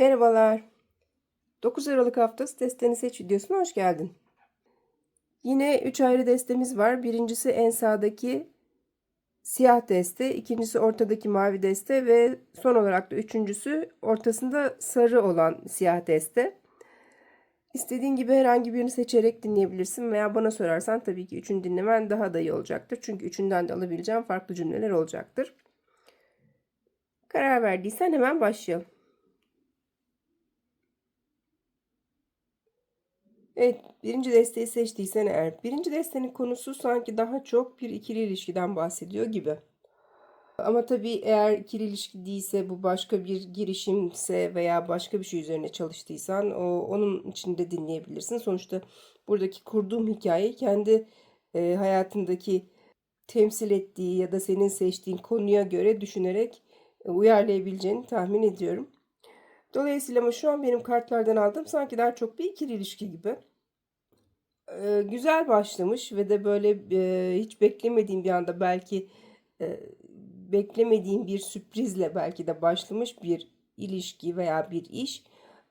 Merhabalar. 9 Aralık haftası desteni seç videosuna hoş geldin. Yine 3 ayrı destemiz var. Birincisi en sağdaki siyah deste, ikincisi ortadaki mavi deste ve son olarak da üçüncüsü ortasında sarı olan siyah deste. İstediğin gibi herhangi birini seçerek dinleyebilirsin veya bana sorarsan tabii ki üçünü dinlemen daha da iyi olacaktır. Çünkü üçünden de alabileceğim farklı cümleler olacaktır. Karar verdiysen hemen başlayalım. Evet, birinci desteği seçtiysen eğer, birinci destenin konusu sanki daha çok bir ikili ilişkiden bahsediyor gibi. Ama tabii eğer ikili ilişki değilse, bu başka bir girişimse veya başka bir şey üzerine çalıştıysan o onun içinde dinleyebilirsin. Sonuçta buradaki kurduğum hikaye kendi e, hayatındaki temsil ettiği ya da senin seçtiğin konuya göre düşünerek e, uyarlayabileceğini tahmin ediyorum. Dolayısıyla ama şu an benim kartlardan aldığım sanki daha çok bir ikili ilişki gibi. Ee, güzel başlamış ve de böyle e, hiç beklemediğim bir anda belki e, beklemediğim bir sürprizle belki de başlamış bir ilişki veya bir iş.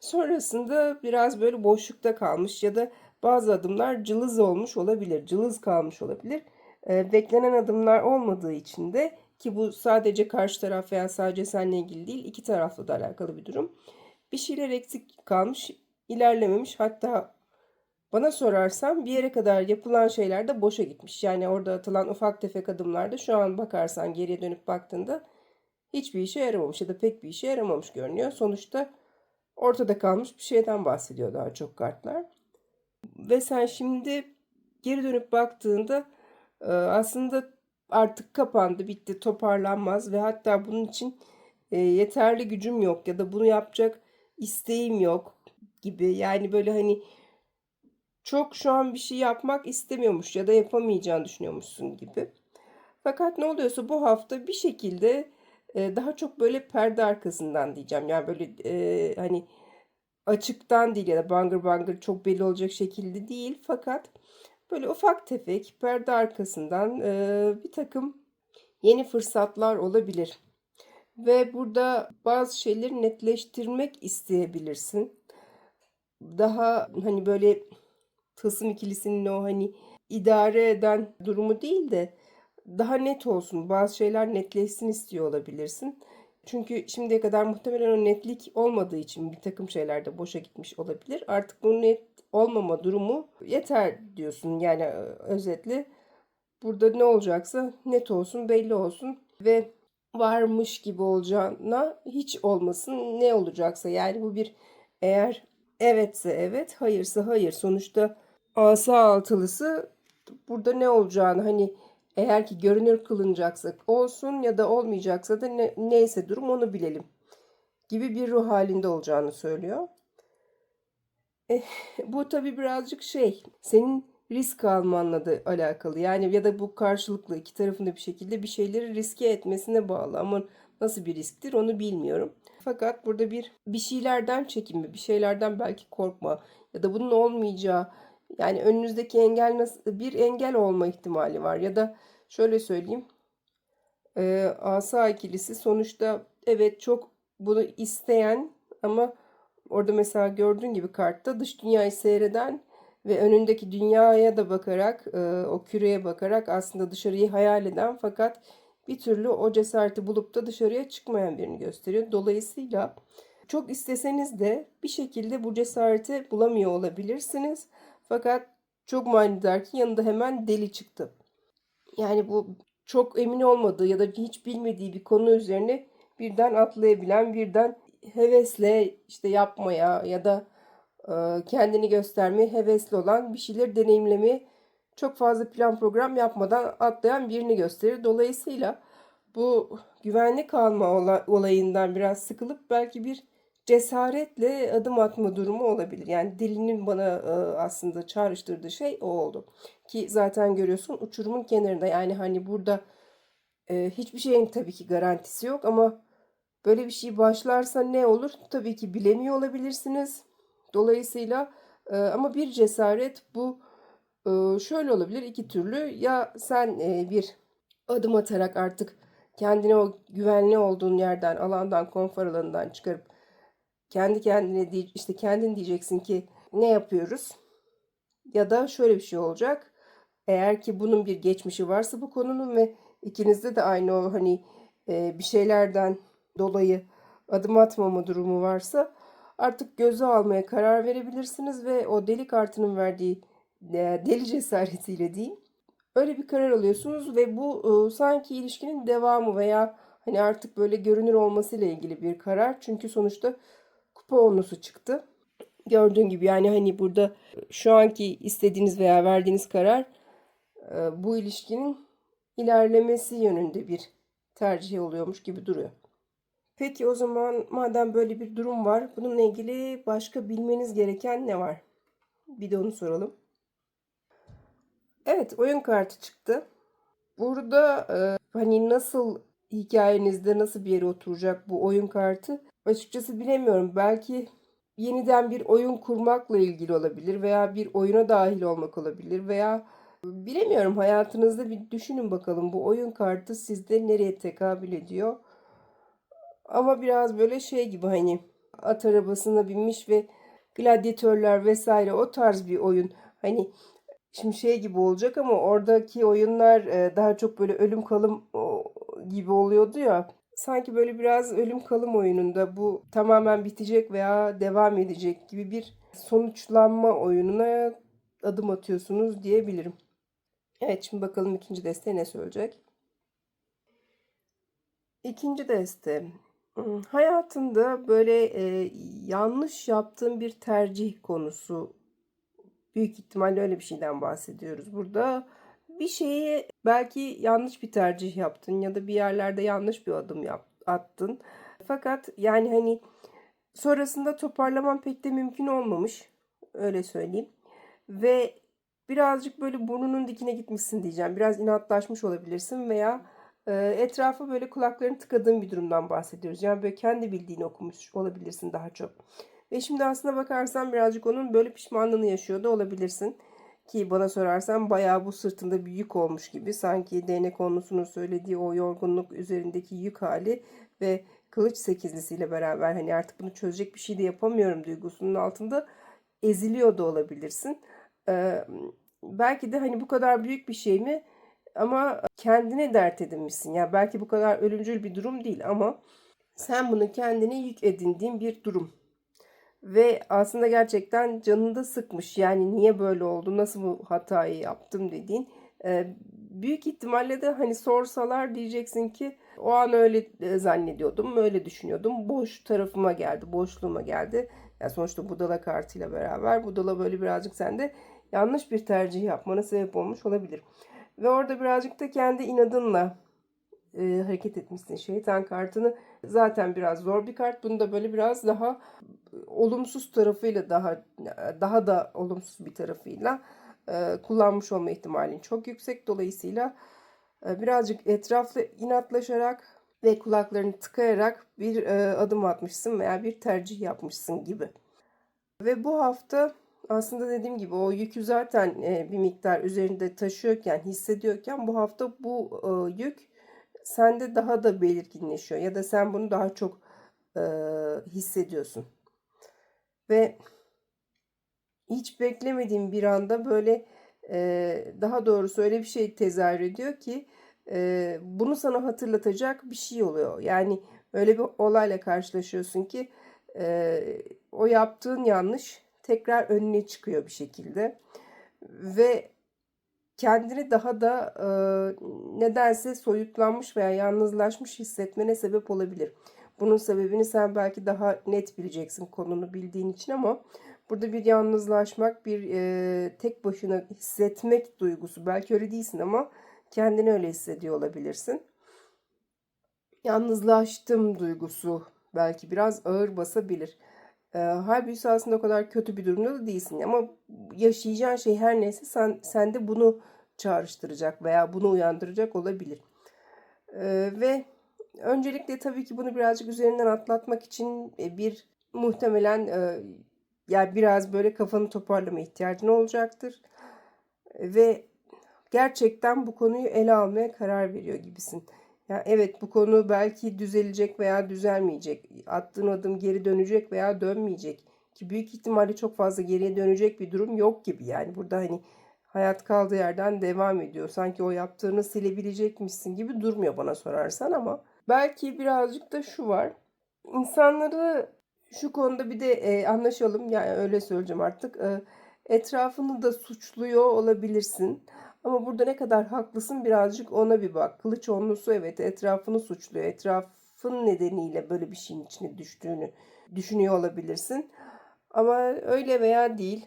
Sonrasında biraz böyle boşlukta kalmış ya da bazı adımlar cılız olmuş olabilir, cılız kalmış olabilir. Beklenen adımlar olmadığı için de ki bu sadece karşı taraf veya sadece seninle ilgili değil, iki taraflı da alakalı bir durum. Bir şeyler eksik kalmış, ilerlememiş. Hatta bana sorarsan bir yere kadar yapılan şeyler de boşa gitmiş. Yani orada atılan ufak tefek adımlarda şu an bakarsan geriye dönüp baktığında hiçbir işe yaramamış ya da pek bir işe yaramamış görünüyor. Sonuçta ortada kalmış bir şeyden bahsediyor daha çok kartlar. Ve sen şimdi geri dönüp baktığında aslında artık kapandı, bitti, toparlanmaz ve hatta bunun için yeterli gücüm yok ya da bunu yapacak isteğim yok gibi. Yani böyle hani çok şu an bir şey yapmak istemiyormuş ya da yapamayacağını düşünüyormuşsun gibi. Fakat ne oluyorsa bu hafta bir şekilde e, daha çok böyle perde arkasından diyeceğim. Yani böyle e, hani açıktan değil ya da bangır bangır çok belli olacak şekilde değil. Fakat böyle ufak tefek perde arkasından e, bir takım yeni fırsatlar olabilir. Ve burada bazı şeyleri netleştirmek isteyebilirsin. Daha hani böyle tılsım ikilisinin o hani idare eden durumu değil de daha net olsun. Bazı şeyler netleşsin istiyor olabilirsin. Çünkü şimdiye kadar muhtemelen o netlik olmadığı için bir takım şeyler de boşa gitmiş olabilir. Artık bu net olmama durumu yeter diyorsun. Yani e, özetle burada ne olacaksa net olsun, belli olsun ve varmış gibi olacağına hiç olmasın ne olacaksa. Yani bu bir eğer evetse evet, hayırsa hayır. Sonuçta asa altılısı burada ne olacağını hani eğer ki görünür kılınacaksa olsun ya da olmayacaksa da ne, neyse durum onu bilelim gibi bir ruh halinde olacağını söylüyor. Eh, bu tabi birazcık şey senin risk almanla da alakalı yani ya da bu karşılıklı iki tarafında bir şekilde bir şeyleri riske etmesine bağlı ama nasıl bir risktir onu bilmiyorum. Fakat burada bir bir şeylerden çekinme, bir şeylerden belki korkma ya da bunun olmayacağı yani önünüzdeki engel nasıl bir engel olma ihtimali var ya da şöyle söyleyeyim. E, asa ikilisi sonuçta evet çok bunu isteyen ama orada mesela gördüğün gibi kartta dış dünyayı seyreden ve önündeki dünyaya da bakarak e, o küreye bakarak aslında dışarıyı hayal eden fakat bir türlü o cesareti bulup da dışarıya çıkmayan birini gösteriyor. Dolayısıyla çok isteseniz de bir şekilde bu cesareti bulamıyor olabilirsiniz. Fakat çok manidar ki yanında hemen deli çıktı. Yani bu çok emin olmadığı ya da hiç bilmediği bir konu üzerine birden atlayabilen, birden hevesle işte yapmaya ya da e, kendini göstermeye hevesli olan bir şeyler deneyimlemeye çok fazla plan program yapmadan atlayan birini gösterir. Dolayısıyla bu güvenlik alma olayından biraz sıkılıp belki bir cesaretle adım atma durumu olabilir. Yani dilinin bana e, aslında çağrıştırdığı şey o oldu. Ki zaten görüyorsun uçurumun kenarında yani hani burada e, hiçbir şeyin tabii ki garantisi yok ama böyle bir şey başlarsa ne olur tabii ki bilemiyor olabilirsiniz. Dolayısıyla e, ama bir cesaret bu şöyle olabilir iki türlü ya sen bir adım atarak artık kendini o güvenli olduğun yerden alandan konfor alanından çıkarıp kendi kendine işte kendin diyeceksin ki ne yapıyoruz? Ya da şöyle bir şey olacak. Eğer ki bunun bir geçmişi varsa bu konunun ve ikinizde de aynı o hani e, bir şeylerden dolayı adım atmama durumu varsa artık göze almaya karar verebilirsiniz ve o deli kartının verdiği e, deli cesaretiyle diyeyim öyle bir karar alıyorsunuz ve bu e, sanki ilişkinin devamı veya hani artık böyle görünür olmasıyla ilgili bir karar. Çünkü sonuçta kupa onlusu çıktı. Gördüğün gibi yani hani burada şu anki istediğiniz veya verdiğiniz karar e, bu ilişkinin ilerlemesi yönünde bir tercih oluyormuş gibi duruyor. Peki o zaman madem böyle bir durum var, bununla ilgili başka bilmeniz gereken ne var? Bir de onu soralım. Evet, oyun kartı çıktı. Burada e, hani nasıl hikayenizde nasıl bir yere oturacak bu oyun kartı? Açıkçası bilemiyorum. Belki yeniden bir oyun kurmakla ilgili olabilir veya bir oyuna dahil olmak olabilir veya bilemiyorum hayatınızda bir düşünün bakalım bu oyun kartı sizde nereye tekabül ediyor? Ama biraz böyle şey gibi hani at arabasına binmiş ve gladyatörler vesaire o tarz bir oyun. Hani şimdi şey gibi olacak ama oradaki oyunlar e, daha çok böyle ölüm kalım gibi oluyordu ya. Sanki böyle biraz ölüm kalım oyununda bu tamamen bitecek veya devam edecek gibi bir sonuçlanma oyununa adım atıyorsunuz diyebilirim. Evet şimdi bakalım ikinci deste ne söyleyecek. İkinci deste. Hmm, Hayatında böyle e, yanlış yaptığın bir tercih konusu. Büyük ihtimalle öyle bir şeyden bahsediyoruz burada. Bir şeyi belki yanlış bir tercih yaptın ya da bir yerlerde yanlış bir adım attın. Fakat yani hani sonrasında toparlaman pek de mümkün olmamış. Öyle söyleyeyim. Ve birazcık böyle burnunun dikine gitmişsin diyeceğim. Biraz inatlaşmış olabilirsin veya e, etrafa böyle kulaklarını tıkadığın bir durumdan bahsediyoruz. Yani böyle kendi bildiğini okumuş olabilirsin daha çok. Ve şimdi aslına bakarsan birazcık onun böyle pişmanlığını yaşıyor da olabilirsin. Ki bana sorarsan bayağı bu sırtında bir yük olmuş gibi. Sanki değnek konusunun söylediği o yorgunluk üzerindeki yük hali ve kılıç sekizlisiyle beraber hani artık bunu çözecek bir şey de yapamıyorum duygusunun altında eziliyor da olabilirsin. Ee, belki de hani bu kadar büyük bir şey mi ama kendine dert edinmişsin. Yani belki bu kadar ölümcül bir durum değil ama sen bunu kendine yük edindiğin bir durum. Ve aslında gerçekten canını da sıkmış. Yani niye böyle oldu, nasıl bu hatayı yaptım dediğin. Ee, büyük ihtimalle de hani sorsalar diyeceksin ki o an öyle e, zannediyordum, öyle düşünüyordum. Boş tarafıma geldi, boşluğuma geldi. Yani sonuçta budala kartıyla beraber budala böyle birazcık sende yanlış bir tercih yapmana sebep olmuş olabilir. Ve orada birazcık da kendi inadınla e, hareket etmişsin. Şeytan kartını zaten biraz zor bir kart. Bunu da böyle biraz daha olumsuz tarafıyla daha daha da olumsuz bir tarafıyla e, kullanmış olma ihtimalin çok yüksek. Dolayısıyla e, birazcık etraflı inatlaşarak ve kulaklarını tıkayarak bir e, adım atmışsın veya bir tercih yapmışsın gibi. Ve bu hafta aslında dediğim gibi o yükü zaten e, bir miktar üzerinde taşıyorken, hissediyorken bu hafta bu e, yük sende daha da belirginleşiyor ya da sen bunu daha çok e, hissediyorsun. Ve hiç beklemediğim bir anda böyle e, daha doğrusu öyle bir şey tezahür ediyor ki e, bunu sana hatırlatacak bir şey oluyor. Yani öyle bir olayla karşılaşıyorsun ki e, o yaptığın yanlış tekrar önüne çıkıyor bir şekilde ve kendini daha da e, nedense soyutlanmış veya yalnızlaşmış hissetmene sebep olabilir. Bunun sebebini sen belki daha net bileceksin konunu bildiğin için ama burada bir yalnızlaşmak, bir e, tek başına hissetmek duygusu. Belki öyle değilsin ama kendini öyle hissediyor olabilirsin. Yalnızlaştım duygusu belki biraz ağır basabilir. E, halbuki aslında o kadar kötü bir durumda da değilsin. Ama yaşayacağın şey her neyse sen, sende bunu çağrıştıracak veya bunu uyandıracak olabilir. E, ve öncelikle tabii ki bunu birazcık üzerinden atlatmak için bir muhtemelen e, yani biraz böyle kafanı toparlama ihtiyacın olacaktır. Ve gerçekten bu konuyu ele almaya karar veriyor gibisin. Ya evet bu konu belki düzelecek veya düzelmeyecek. Attığın adım geri dönecek veya dönmeyecek. Ki büyük ihtimalle çok fazla geriye dönecek bir durum yok gibi. Yani burada hani hayat kaldığı yerden devam ediyor. Sanki o yaptığını silebilecekmişsin gibi durmuyor bana sorarsan ama belki birazcık da şu var. İnsanları şu konuda bir de e, anlaşalım yani öyle söyleyeceğim artık. E, etrafını da suçluyor olabilirsin. Ama burada ne kadar haklısın birazcık ona bir bak. Kılıç onlusu evet etrafını suçluyor. Etrafın nedeniyle böyle bir şeyin içine düştüğünü düşünüyor olabilirsin. Ama öyle veya değil.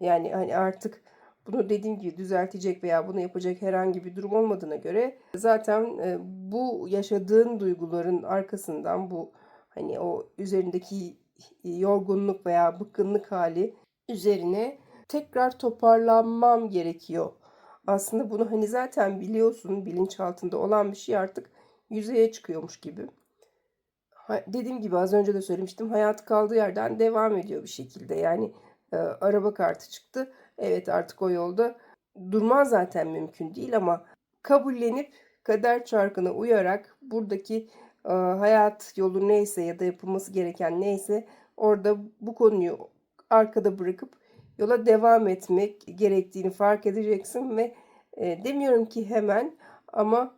Yani hani artık bunu dediğim gibi düzeltecek veya bunu yapacak herhangi bir durum olmadığına göre zaten e, bu yaşadığın duyguların arkasından bu hani o üzerindeki yorgunluk veya bıkkınlık hali üzerine tekrar toparlanmam gerekiyor. Aslında bunu hani zaten biliyorsun bilinçaltında olan bir şey artık yüzeye çıkıyormuş gibi. Dediğim gibi az önce de söylemiştim hayat kaldığı yerden devam ediyor bir şekilde. Yani e, araba kartı çıktı. Evet artık o yolda durman zaten mümkün değil ama kabullenip kader çarkına uyarak buradaki e, hayat yolu neyse ya da yapılması gereken neyse orada bu konuyu arkada bırakıp yola devam etmek gerektiğini fark edeceksin ve e, demiyorum ki hemen ama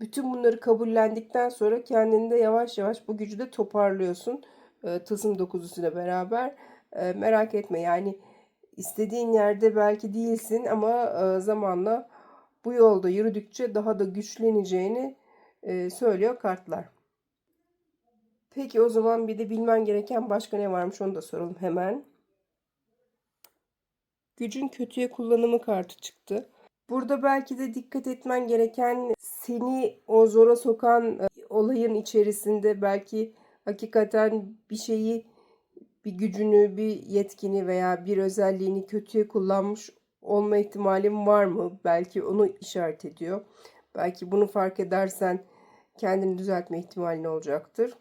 bütün bunları kabullendikten sonra kendinde yavaş yavaş bu gücü de toparlıyorsun. E, tılsım dokuzusuyla beraber. E, merak etme yani istediğin yerde belki değilsin ama e, zamanla bu yolda yürüdükçe daha da güçleneceğini e, söylüyor kartlar. Peki o zaman bir de bilmen gereken başka ne varmış onu da soralım hemen. Gücün kötüye kullanımı kartı çıktı. Burada belki de dikkat etmen gereken seni o zora sokan e, olayın içerisinde belki hakikaten bir şeyi, bir gücünü, bir yetkini veya bir özelliğini kötüye kullanmış olma ihtimalin var mı? Belki onu işaret ediyor. Belki bunu fark edersen kendini düzeltme ihtimalin olacaktır.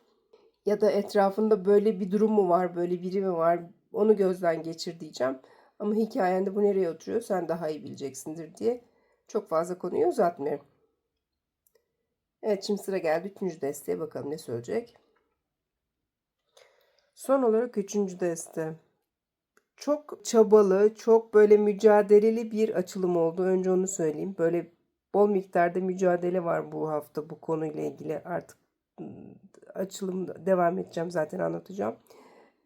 Ya da etrafında böyle bir durum mu var, böyle biri mi var? Onu gözden geçir diyeceğim. Ama hikayende bu nereye oturuyor sen daha iyi bileceksindir diye çok fazla konuyu uzatmıyorum. Evet şimdi sıra geldi üçüncü desteğe bakalım ne söyleyecek. Son olarak üçüncü deste. Çok çabalı, çok böyle mücadeleli bir açılım oldu. Önce onu söyleyeyim. Böyle bol miktarda mücadele var bu hafta bu konuyla ilgili. Artık açılım devam edeceğim zaten anlatacağım.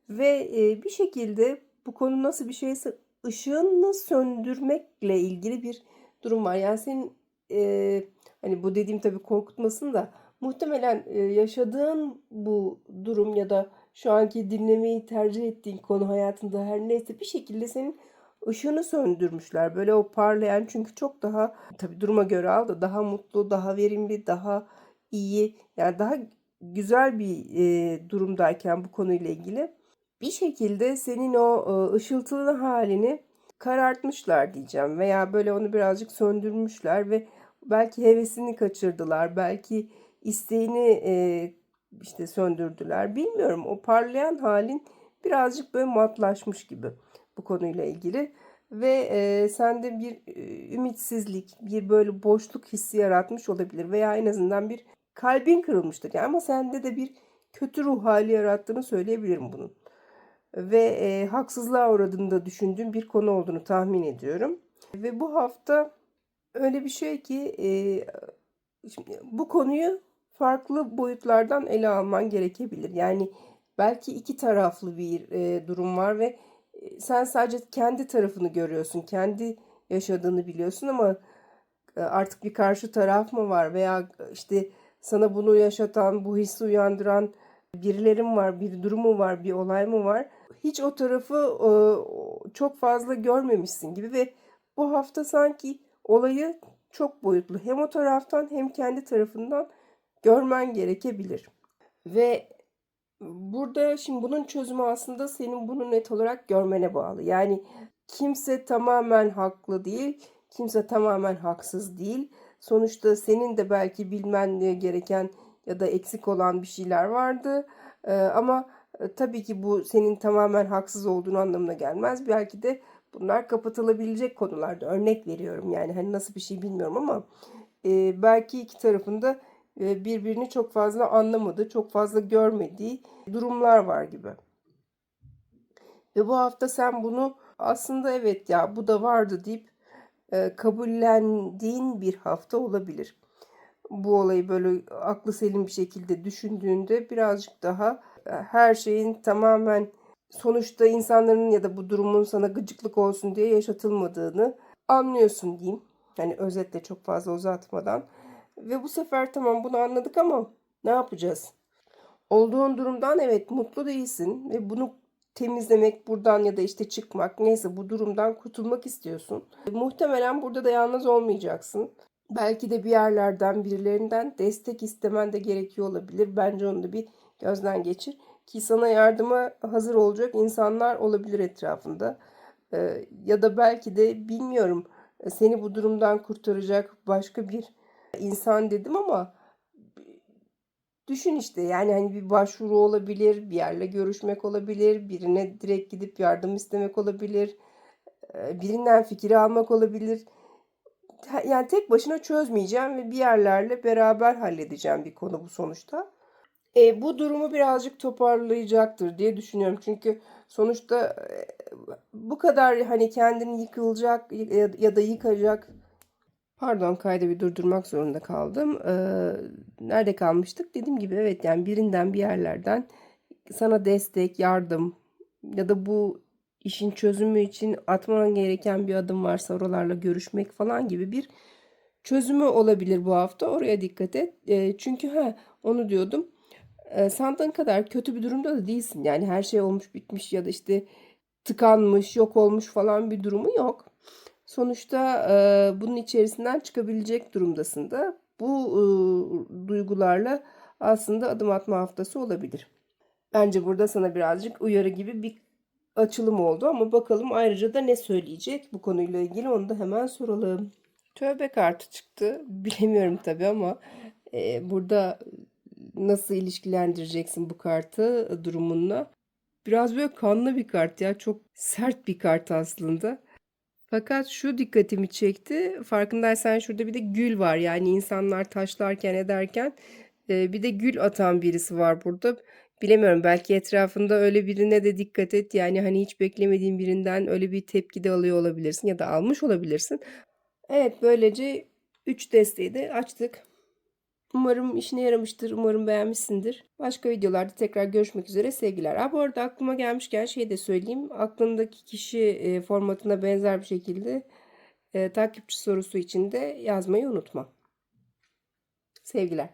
Ve e, bir şekilde bu konu nasıl bir şeyse ışığını söndürmekle ilgili bir durum var. Yani senin e, hani bu dediğim tabii korkutmasın da muhtemelen e, yaşadığın bu durum ya da şu anki dinlemeyi tercih ettiğin konu hayatında her neyse bir şekilde senin ışığını söndürmüşler. Böyle o parlayan çünkü çok daha tabii duruma göre al da daha mutlu, daha verimli, daha iyi yani daha güzel bir e, durumdayken bu konuyla ilgili bir şekilde senin o e, ışıltılı halini karartmışlar diyeceğim veya böyle onu birazcık söndürmüşler ve belki hevesini kaçırdılar, belki isteğini e, işte söndürdüler. Bilmiyorum o parlayan halin birazcık böyle matlaşmış gibi bu konuyla ilgili ve e, sende bir e, ümitsizlik, bir böyle boşluk hissi yaratmış olabilir veya en azından bir kalbin kırılmıştır. Yani ama sende de bir kötü ruh hali yarattığını söyleyebilirim bunun ve e, haksızlığa uğradığını da düşündüğüm bir konu olduğunu tahmin ediyorum. Ve bu hafta öyle bir şey ki e, şimdi bu konuyu farklı boyutlardan ele alman gerekebilir. Yani belki iki taraflı bir e, durum var ve e, sen sadece kendi tarafını görüyorsun, kendi yaşadığını biliyorsun ama e, artık bir karşı taraf mı var veya işte sana bunu yaşatan, bu hissi uyandıran birilerim var, bir durumu var, bir olay mı var? Hiç o tarafı e, çok fazla görmemişsin gibi ve bu hafta sanki olayı çok boyutlu. Hem o taraftan hem kendi tarafından görmen gerekebilir. Ve burada şimdi bunun çözümü aslında senin bunu net olarak görmene bağlı. Yani kimse tamamen haklı değil, kimse tamamen haksız değil. Sonuçta senin de belki bilmen gereken ya da eksik olan bir şeyler vardı. Ee, ama e, tabii ki bu senin tamamen haksız olduğunu anlamına gelmez. Belki de bunlar kapatılabilecek konularda. Örnek veriyorum yani hani nasıl bir şey bilmiyorum ama e, belki iki tarafında birbirini çok fazla anlamadığı, çok fazla görmediği durumlar var gibi. Ve bu hafta sen bunu aslında evet ya bu da vardı deyip e, kabullendiğin bir hafta olabilir. Bu olayı böyle aklı selim bir şekilde düşündüğünde birazcık daha e, her şeyin tamamen sonuçta insanların ya da bu durumun sana gıcıklık olsun diye yaşatılmadığını anlıyorsun diyeyim. Hani özetle çok fazla uzatmadan. Ve bu sefer tamam bunu anladık ama ne yapacağız? Olduğun durumdan evet mutlu değilsin ve bunu temizlemek, buradan ya da işte çıkmak neyse bu durumdan kurtulmak istiyorsun. Muhtemelen burada da yalnız olmayacaksın. Belki de bir yerlerden birilerinden destek istemen de gerekiyor olabilir. Bence onu da bir gözden geçir. Ki sana yardıma hazır olacak insanlar olabilir etrafında. Ee, ya da belki de bilmiyorum seni bu durumdan kurtaracak başka bir insan dedim ama düşün işte yani hani bir başvuru olabilir, bir yerle görüşmek olabilir, birine direkt gidip yardım istemek olabilir, birinden fikir almak olabilir. Yani tek başına çözmeyeceğim ve bir yerlerle beraber halledeceğim bir konu bu sonuçta. E, bu durumu birazcık toparlayacaktır diye düşünüyorum. Çünkü sonuçta bu kadar hani kendini yıkılacak ya da yıkacak Pardon kaydı bir durdurmak zorunda kaldım. Ee, nerede kalmıştık? Dediğim gibi evet yani birinden bir yerlerden sana destek, yardım ya da bu işin çözümü için atman gereken bir adım varsa oralarla görüşmek falan gibi bir çözümü olabilir bu hafta. Oraya dikkat et. Ee, çünkü ha onu diyordum. Ee, sandığın kadar kötü bir durumda da değilsin. Yani her şey olmuş bitmiş ya da işte tıkanmış, yok olmuş falan bir durumu yok. Sonuçta e, bunun içerisinden çıkabilecek durumdasın da bu e, duygularla aslında adım atma haftası olabilir. Bence burada sana birazcık uyarı gibi bir açılım oldu ama bakalım ayrıca da ne söyleyecek bu konuyla ilgili onu da hemen soralım. Tövbe kartı çıktı. Bilemiyorum tabii ama e, burada nasıl ilişkilendireceksin bu kartı durumunla? Biraz böyle kanlı bir kart ya. Çok sert bir kart aslında. Fakat şu dikkatimi çekti. Farkındaysan şurada bir de gül var. Yani insanlar taşlarken ederken e, bir de gül atan birisi var burada. Bilemiyorum belki etrafında öyle birine de dikkat et. Yani hani hiç beklemediğin birinden öyle bir tepki de alıyor olabilirsin ya da almış olabilirsin. Evet böylece 3 desteği de açtık. Umarım işine yaramıştır. Umarım beğenmişsindir. Başka videolarda tekrar görüşmek üzere. Sevgiler. Ha bu arada aklıma gelmişken şey de söyleyeyim. Aklındaki kişi e, formatına benzer bir şekilde e, takipçi sorusu için de yazmayı unutma. Sevgiler.